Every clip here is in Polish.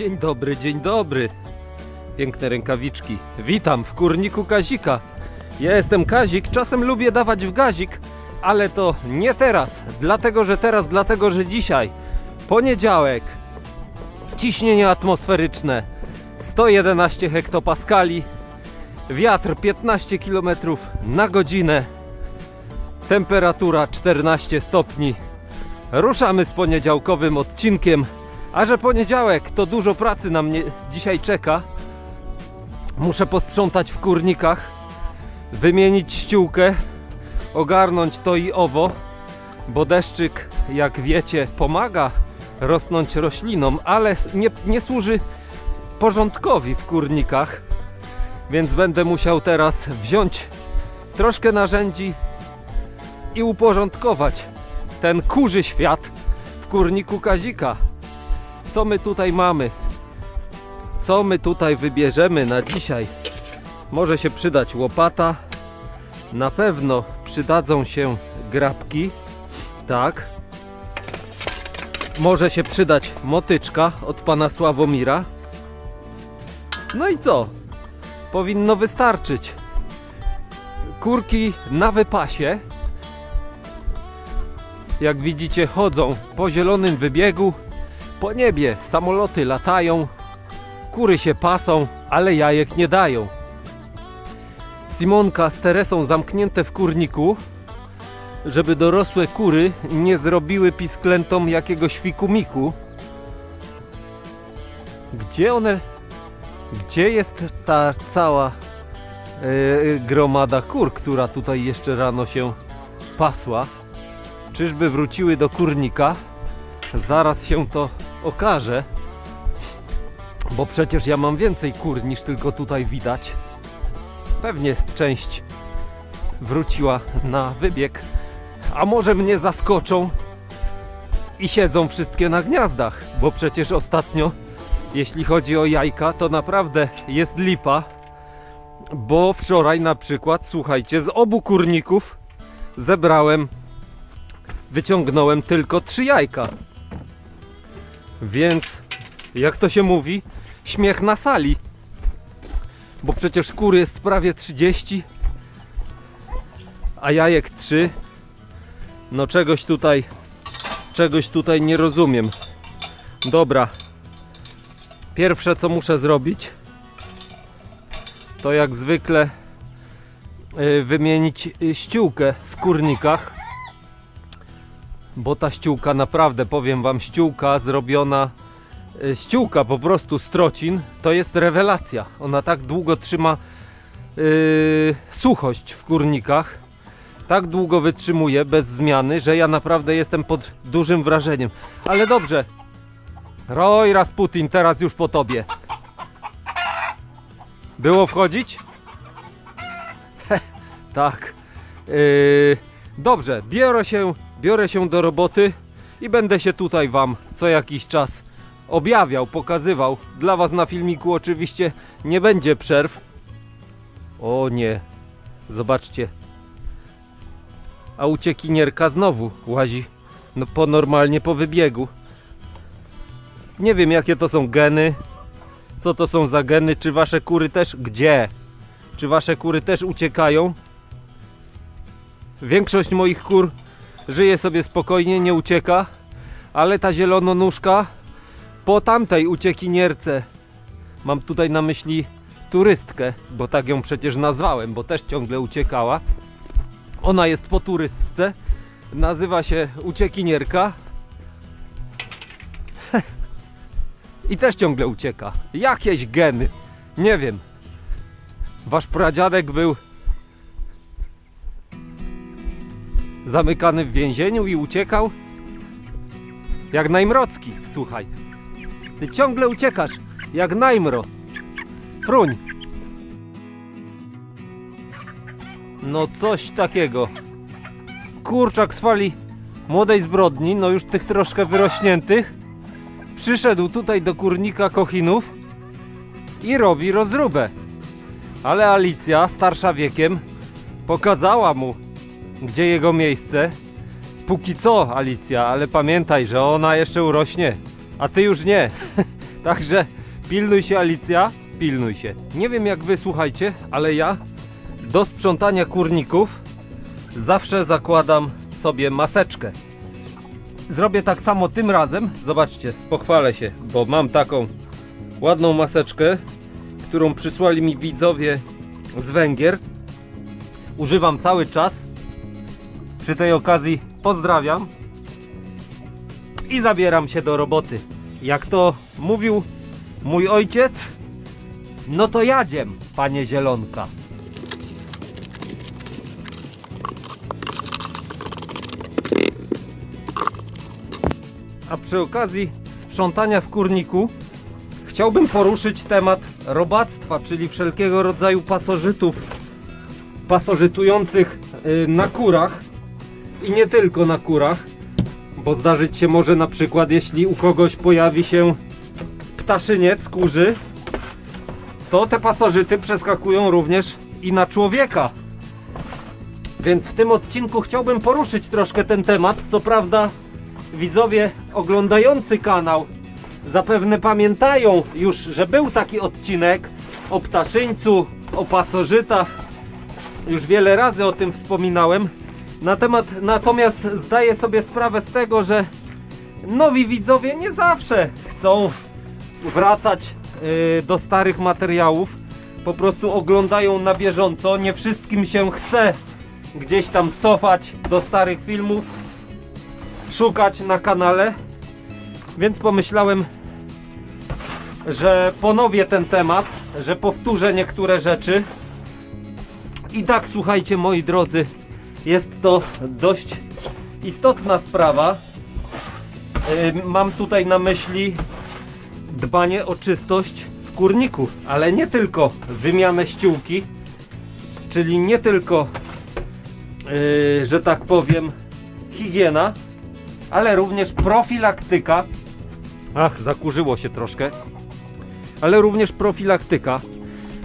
Dzień dobry, dzień dobry. Piękne rękawiczki. Witam w kurniku Kazika. Ja jestem Kazik, czasem lubię dawać w gazik, ale to nie teraz. Dlatego, że teraz, dlatego, że dzisiaj, poniedziałek, ciśnienie atmosferyczne 111 hektopaskali, wiatr 15 km na godzinę, temperatura 14 stopni. Ruszamy z poniedziałkowym odcinkiem. A że poniedziałek to dużo pracy na mnie dzisiaj czeka. Muszę posprzątać w kurnikach, wymienić ściółkę, ogarnąć to i owo, bo deszczyk, jak wiecie, pomaga rosnąć roślinom, ale nie, nie służy porządkowi w kurnikach. Więc będę musiał teraz wziąć troszkę narzędzi i uporządkować ten kurzy świat w kurniku Kazika. Co my tutaj mamy? Co my tutaj wybierzemy na dzisiaj? Może się przydać łopata. Na pewno przydadzą się grabki. Tak. Może się przydać motyczka od pana Sławomira. No i co? Powinno wystarczyć. Kurki na wypasie jak widzicie, chodzą po zielonym wybiegu, po niebie samoloty latają, kury się pasą, ale jajek nie dają. Simonka z Teresą zamknięte w kurniku, żeby dorosłe kury nie zrobiły pisklętom jakiegoś fikumiku. Gdzie one, gdzie jest ta cała e, gromada kur, która tutaj jeszcze rano się pasła? Czyżby wróciły do kurnika? Zaraz się to okaże. Bo przecież ja mam więcej kur niż tylko tutaj widać. Pewnie część wróciła na wybieg. A może mnie zaskoczą i siedzą wszystkie na gniazdach, bo przecież ostatnio, jeśli chodzi o jajka, to naprawdę jest lipa. Bo wczoraj na przykład, słuchajcie, z obu kurników zebrałem wyciągnąłem tylko trzy jajka. Więc, jak to się mówi, śmiech na sali. Bo przecież kury jest prawie 30, a jajek 3. No czegoś tutaj, czegoś tutaj nie rozumiem. Dobra. Pierwsze co muszę zrobić, to jak zwykle y, wymienić y, ściółkę w kurnikach bo ta ściółka naprawdę, powiem wam, ściółka zrobiona, e, ściółka po prostu strocin, to jest rewelacja. Ona tak długo trzyma yy, suchość w kurnikach, tak długo wytrzymuje bez zmiany, że ja naprawdę jestem pod dużym wrażeniem. Ale dobrze, Roj Rasputin, teraz już po tobie. Było wchodzić? tak. Yy, dobrze, biorę się biorę się do roboty i będę się tutaj Wam co jakiś czas objawiał, pokazywał. Dla Was na filmiku oczywiście nie będzie przerw. O nie, zobaczcie. A uciekinierka znowu łazi no, po normalnie po wybiegu. Nie wiem jakie to są geny, co to są za geny, czy Wasze kury też, gdzie? Czy Wasze kury też uciekają? Większość moich kur żyje sobie spokojnie, nie ucieka, ale ta zielononóżka po tamtej uciekinierce, mam tutaj na myśli turystkę, bo tak ją przecież nazwałem, bo też ciągle uciekała. Ona jest po turystce, nazywa się uciekinierka i też ciągle ucieka. Jakieś geny, nie wiem. Wasz pradziadek był zamykany w więzieniu i uciekał? Jak Najmrocki, słuchaj. Ty ciągle uciekasz, jak Najmro. Fruń. No coś takiego. Kurczak z fali młodej zbrodni, no już tych troszkę wyrośniętych, przyszedł tutaj do kurnika Kochinów i robi rozróbę. Ale Alicja, starsza wiekiem, pokazała mu gdzie jego miejsce. Póki co, Alicja, ale pamiętaj, że ona jeszcze urośnie, a ty już nie. Także pilnuj się Alicja, pilnuj się. Nie wiem jak wy słuchajcie, ale ja do sprzątania kurników zawsze zakładam sobie maseczkę. Zrobię tak samo tym razem. Zobaczcie, pochwalę się, bo mam taką ładną maseczkę, którą przysłali mi widzowie z Węgier. Używam cały czas. Przy tej okazji pozdrawiam i zabieram się do roboty. Jak to mówił mój ojciec, no to jadziem, panie Zielonka. A przy okazji sprzątania w kurniku chciałbym poruszyć temat robactwa, czyli wszelkiego rodzaju pasożytów pasożytujących y, na kurach i nie tylko na kurach, bo zdarzyć się może na przykład, jeśli u kogoś pojawi się ptaszyniec kurzy, to te pasożyty przeskakują również i na człowieka. Więc w tym odcinku chciałbym poruszyć troszkę ten temat. Co prawda, widzowie oglądający kanał zapewne pamiętają już, że był taki odcinek o ptaszyńcu, o pasożytach. Już wiele razy o tym wspominałem. Na temat, natomiast zdaję sobie sprawę z tego, że nowi widzowie nie zawsze chcą wracać yy, do starych materiałów. Po prostu oglądają na bieżąco. Nie wszystkim się chce gdzieś tam cofać do starych filmów, szukać na kanale. Więc pomyślałem, że ponowię ten temat, że powtórzę niektóre rzeczy. I tak, słuchajcie, moi drodzy, jest to dość istotna sprawa. Mam tutaj na myśli dbanie o czystość w kurniku, ale nie tylko wymianę ściółki, czyli nie tylko, yy, że tak powiem, higiena, ale również profilaktyka. Ach, zakurzyło się troszkę. Ale również profilaktyka.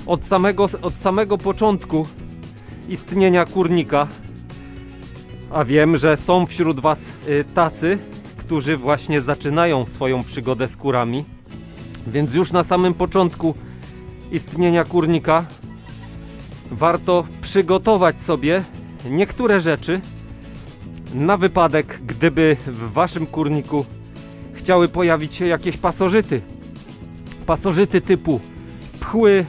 Od samego, od samego początku istnienia kurnika, a wiem, że są wśród Was y, tacy, którzy właśnie zaczynają swoją przygodę z kurami, więc już na samym początku istnienia kurnika warto przygotować sobie niektóre rzeczy na wypadek, gdyby w Waszym kurniku chciały pojawić się jakieś pasożyty. Pasożyty typu pchły,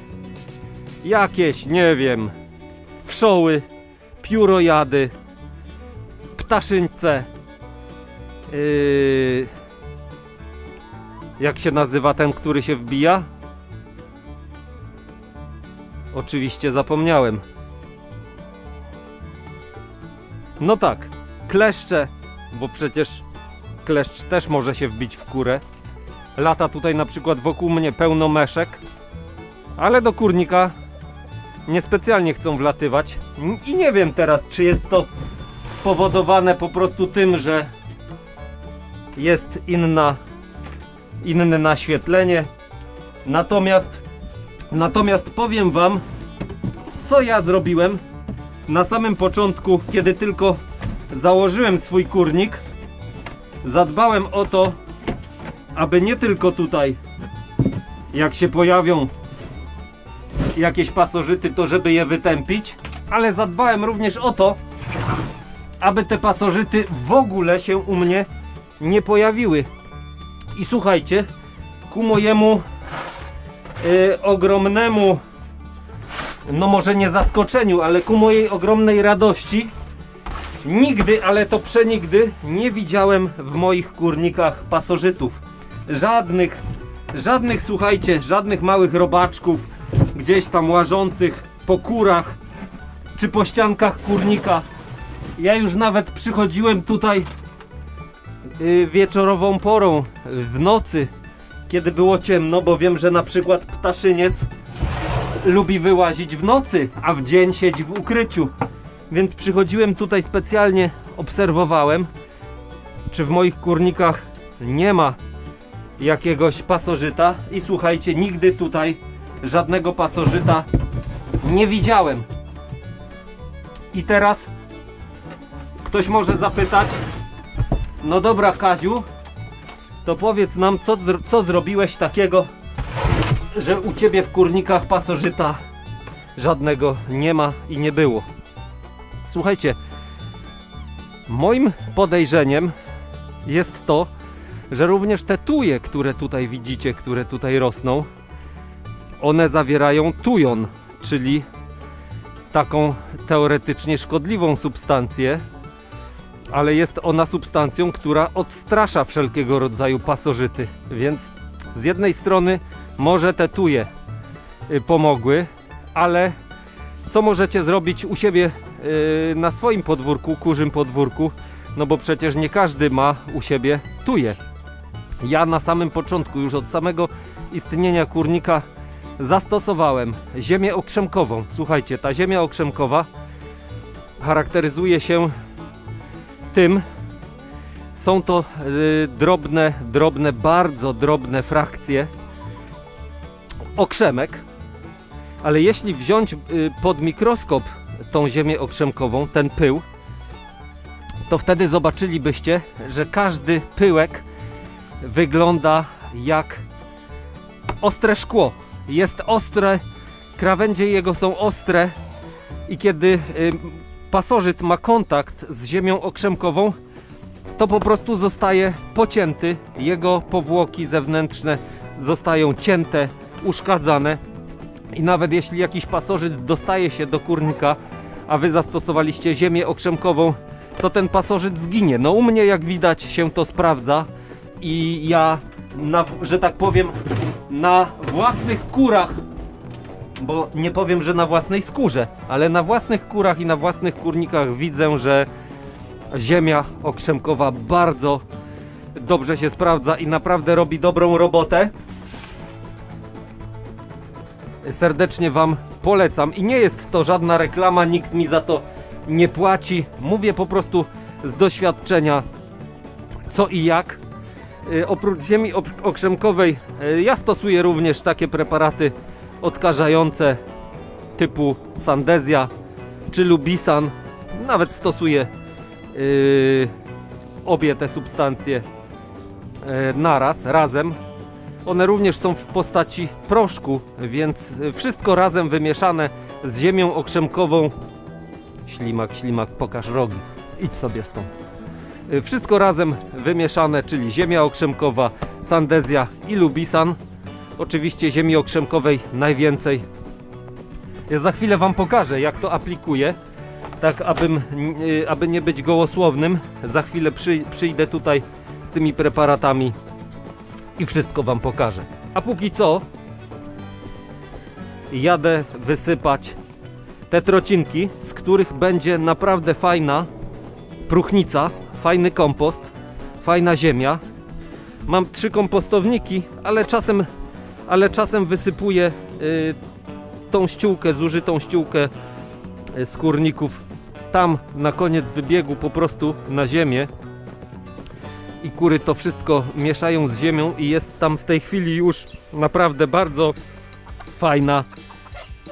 jakieś, nie wiem, wszoły, piórojady, ptaszyńce. Yy, jak się nazywa ten, który się wbija? Oczywiście zapomniałem. No tak, kleszcze, bo przecież kleszcz też może się wbić w kurę. Lata tutaj na przykład wokół mnie pełno meszek, ale do kurnika niespecjalnie chcą wlatywać. I nie wiem teraz, czy jest to spowodowane po prostu tym, że jest inna, inne naświetlenie. Natomiast, natomiast powiem Wam, co ja zrobiłem na samym początku, kiedy tylko założyłem swój kurnik. Zadbałem o to, aby nie tylko tutaj, jak się pojawią jakieś pasożyty, to żeby je wytępić, ale zadbałem również o to, aby te pasożyty w ogóle się u mnie nie pojawiły. I słuchajcie, ku mojemu y, ogromnemu, no może nie zaskoczeniu, ale ku mojej ogromnej radości, nigdy, ale to przenigdy nie widziałem w moich kurnikach pasożytów. Żadnych, żadnych, słuchajcie, żadnych małych robaczków, gdzieś tam łażących po kurach czy po ściankach kurnika. Ja już nawet przychodziłem tutaj y, wieczorową porą, w nocy, kiedy było ciemno, bo wiem, że na przykład ptaszyniec lubi wyłazić w nocy, a w dzień siedzi w ukryciu. Więc przychodziłem tutaj specjalnie, obserwowałem, czy w moich kurnikach nie ma jakiegoś pasożyta. I słuchajcie, nigdy tutaj żadnego pasożyta nie widziałem. I teraz ktoś może zapytać, no dobra Kaziu, to powiedz nam, co, co zrobiłeś takiego, że u ciebie w kurnikach pasożyta żadnego nie ma i nie było. Słuchajcie, moim podejrzeniem jest to, że również te tuje, które tutaj widzicie, które tutaj rosną, one zawierają tujon, czyli taką teoretycznie szkodliwą substancję, ale jest ona substancją, która odstrasza wszelkiego rodzaju pasożyty. Więc z jednej strony może te tuje y, pomogły, ale co możecie zrobić u siebie y, na swoim podwórku, kurzym podwórku? No bo przecież nie każdy ma u siebie tuje. Ja na samym początku, już od samego istnienia kurnika, zastosowałem ziemię okrzemkową. Słuchajcie, ta ziemia okrzemkowa charakteryzuje się tym, są to y, drobne, drobne, bardzo drobne frakcje okrzemek, ale jeśli wziąć y, pod mikroskop tą ziemię okrzemkową, ten pył, to wtedy zobaczylibyście, że każdy pyłek wygląda jak ostre szkło. Jest ostre, krawędzie jego są ostre i kiedy y, pasożyt ma kontakt z ziemią okrzemkową, to po prostu zostaje pocięty. Jego powłoki zewnętrzne zostają cięte, uszkadzane. I nawet jeśli jakiś pasożyt dostaje się do kurnika, a wy zastosowaliście ziemię okrzemkową, to ten pasożyt zginie. No u mnie jak widać się to sprawdza i ja, na, że tak powiem, na własnych kurach, bo nie powiem, że na własnej skórze, ale na własnych kurach i na własnych kurnikach widzę, że ziemia okrzemkowa bardzo dobrze się sprawdza i naprawdę robi dobrą robotę. Serdecznie Wam polecam i nie jest to żadna reklama, nikt mi za to nie płaci. Mówię po prostu z doświadczenia co i jak. Y, Oprócz ziemi okrzemkowej y, ja stosuję również takie preparaty odkażające typu Sandezja czy Lubisan. Nawet stosuję y, obie te substancje y, naraz, razem. One również są w postaci proszku, więc wszystko razem wymieszane z ziemią okrzemkową. Ślimak, ślimak, pokaż rogi. Idź sobie stąd. Wszystko razem wymieszane, czyli ziemia okrzemkowa, sandezja i lubisan. Oczywiście ziemi okrzemkowej najwięcej. Ja za chwilę Wam pokażę, jak to aplikuję, tak abym, y, aby nie być gołosłownym. Za chwilę przy, przyjdę tutaj z tymi preparatami i wszystko Wam pokażę. A póki co jadę wysypać te trocinki, z których będzie naprawdę fajna próchnica, fajny kompost, fajna ziemia. Mam trzy kompostowniki, ale czasem, ale czasem wysypuję y, tą ściółkę, zużytą ściółkę y, z kurników tam na koniec wybiegu po prostu na ziemię i kury to wszystko mieszają z ziemią i jest tam w tej chwili już naprawdę bardzo fajna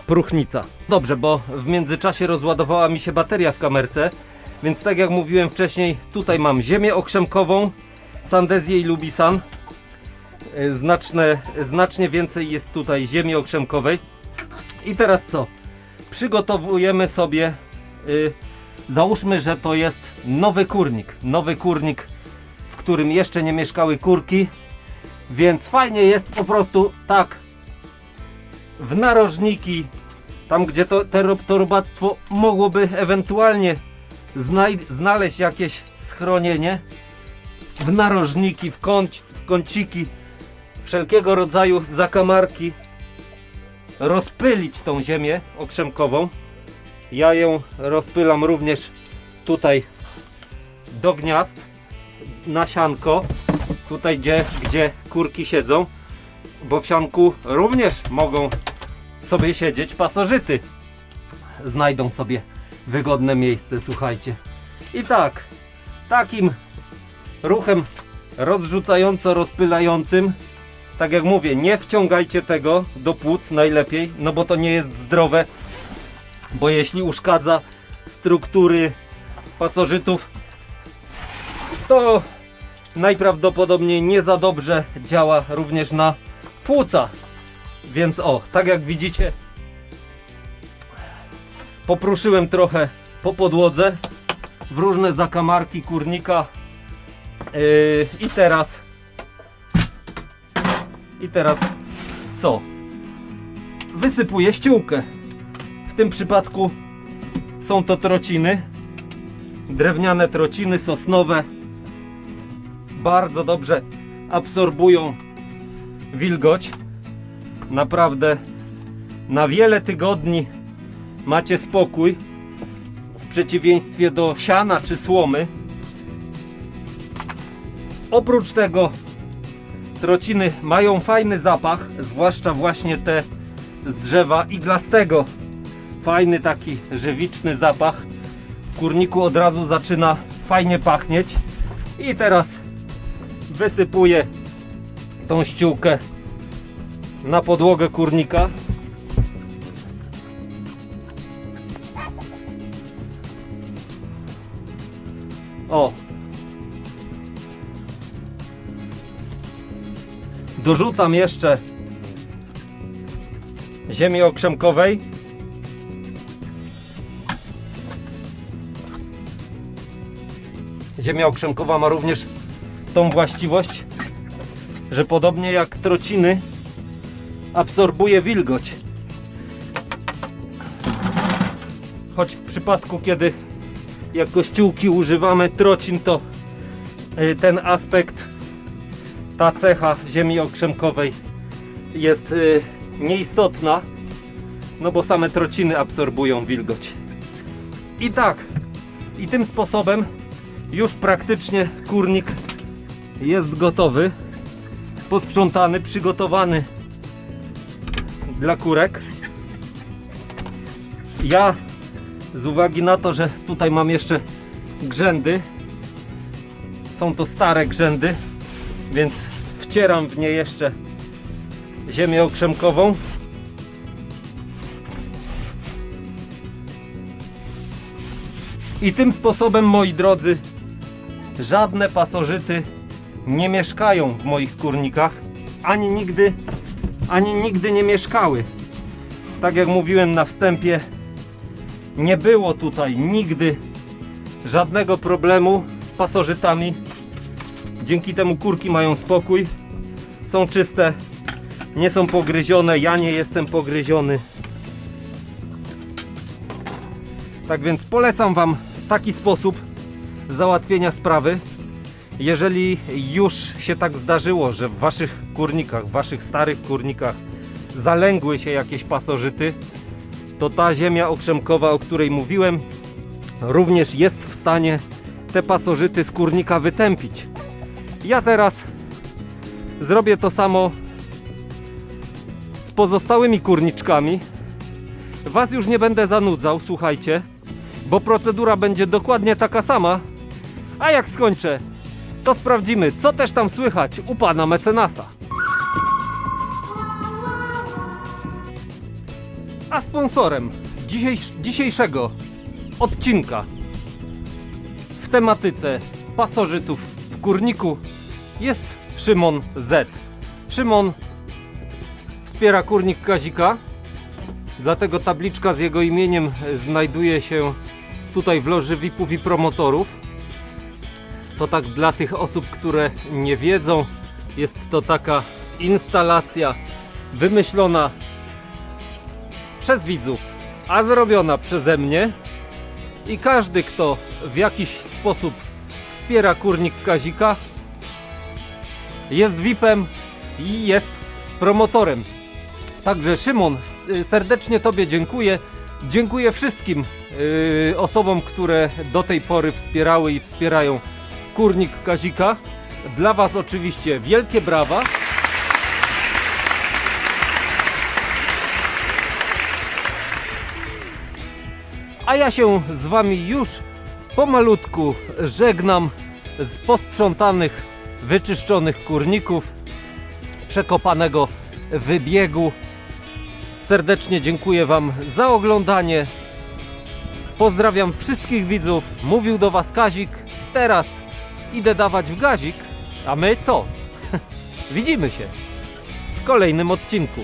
próchnica. Dobrze, bo w międzyczasie rozładowała mi się bateria w kamerce, więc tak jak mówiłem wcześniej, tutaj mam ziemię okrzemkową, Sandezję i Lubisan. E, Znaczne, znacznie więcej jest tutaj ziemi okrzemkowej. I teraz co? Przygotowujemy sobie, y, załóżmy, że to jest nowy kurnik. Nowy kurnik, w którym jeszcze nie mieszkały kurki, więc fajnie jest po prostu tak w narożniki, tam gdzie to, te, to robactwo mogłoby ewentualnie znaleźć jakieś schronienie, w narożniki, w, kąć, w kąciki, wszelkiego rodzaju zakamarki, rozpylić tą ziemię okrzemkową. Ja ją rozpylam również tutaj do gniazd, na sianko, tutaj gdzie, gdzie kurki siedzą, bo w sianku również mogą sobie siedzieć pasożyty. Znajdą sobie wygodne miejsce, słuchajcie. I tak, takim ruchem rozrzucająco rozpylającym, tak jak mówię, nie wciągajcie tego do płuc najlepiej, no bo to nie jest zdrowe, bo jeśli uszkadza struktury pasożytów, to najprawdopodobniej nie za dobrze działa również na płuca. Więc o, tak jak widzicie, popruszyłem trochę po podłodze w różne zakamarki kurnika Yy, i teraz i teraz co? Wysypuję ściółkę. W tym przypadku są to trociny. Drewniane trociny sosnowe. Bardzo dobrze absorbują wilgoć. Naprawdę na wiele tygodni macie spokój. W przeciwieństwie do siana czy słomy. Oprócz tego trociny mają fajny zapach, zwłaszcza właśnie te z drzewa iglastego. Fajny taki żywiczny zapach. W kurniku od razu zaczyna fajnie pachnieć. I teraz wysypuję tą ściółkę na podłogę kurnika. Dorzucam jeszcze ziemi okrzemkowej. Ziemia okrzemkowa ma również tą właściwość, że podobnie jak trociny absorbuje wilgoć. Choć w przypadku, kiedy jako ściółki używamy trocin, to y, ten aspekt ta cecha ziemi okrzemkowej jest y, nieistotna, no bo same trociny absorbują wilgoć. I tak, i tym sposobem już praktycznie kurnik jest gotowy, posprzątany, przygotowany dla kurek. Ja z uwagi na to, że tutaj mam jeszcze grzędy, są to stare grzędy, więc wcieram w nie jeszcze ziemię okrzemkową. I tym sposobem, moi drodzy, żadne pasożyty nie mieszkają w moich kurnikach, ani nigdy, ani nigdy nie mieszkały. Tak jak mówiłem na wstępie, nie było tutaj nigdy żadnego problemu z pasożytami Dzięki temu kurki mają spokój, są czyste, nie są pogryzione, ja nie jestem pogryziony. Tak więc polecam Wam taki sposób załatwienia sprawy. Jeżeli już się tak zdarzyło, że w Waszych kurnikach, w Waszych starych kurnikach zalęgły się jakieś pasożyty, to ta ziemia okrzemkowa, o której mówiłem, również jest w stanie te pasożyty z kurnika wytępić. Ja teraz zrobię to samo z pozostałymi kurniczkami. Was już nie będę zanudzał, słuchajcie, bo procedura będzie dokładnie taka sama. A jak skończę, to sprawdzimy, co też tam słychać u pana mecenasa. A sponsorem dzisiejsz, dzisiejszego odcinka w tematyce pasożytów w kurniku jest Szymon Z. Szymon wspiera kurnik Kazika, dlatego tabliczka z jego imieniem znajduje się tutaj w loży VIP-ów i promotorów. To tak dla tych osób, które nie wiedzą, jest to taka instalacja wymyślona przez widzów, a zrobiona przeze mnie. I każdy, kto w jakiś sposób wspiera kurnik Kazika, jest VIP-em i jest promotorem. Także Szymon, y, serdecznie Tobie dziękuję. Dziękuję wszystkim y, osobom, które do tej pory wspierały i wspierają Kurnik Kazika. Dla Was oczywiście wielkie brawa. A ja się z Wami już pomalutku żegnam z posprzątanych, wyczyszczonych kurników, przekopanego wybiegu. Serdecznie dziękuję Wam za oglądanie. Pozdrawiam wszystkich widzów. Mówił do Was Kazik. Teraz idę dawać w gazik, A my co? Widzimy się w kolejnym odcinku.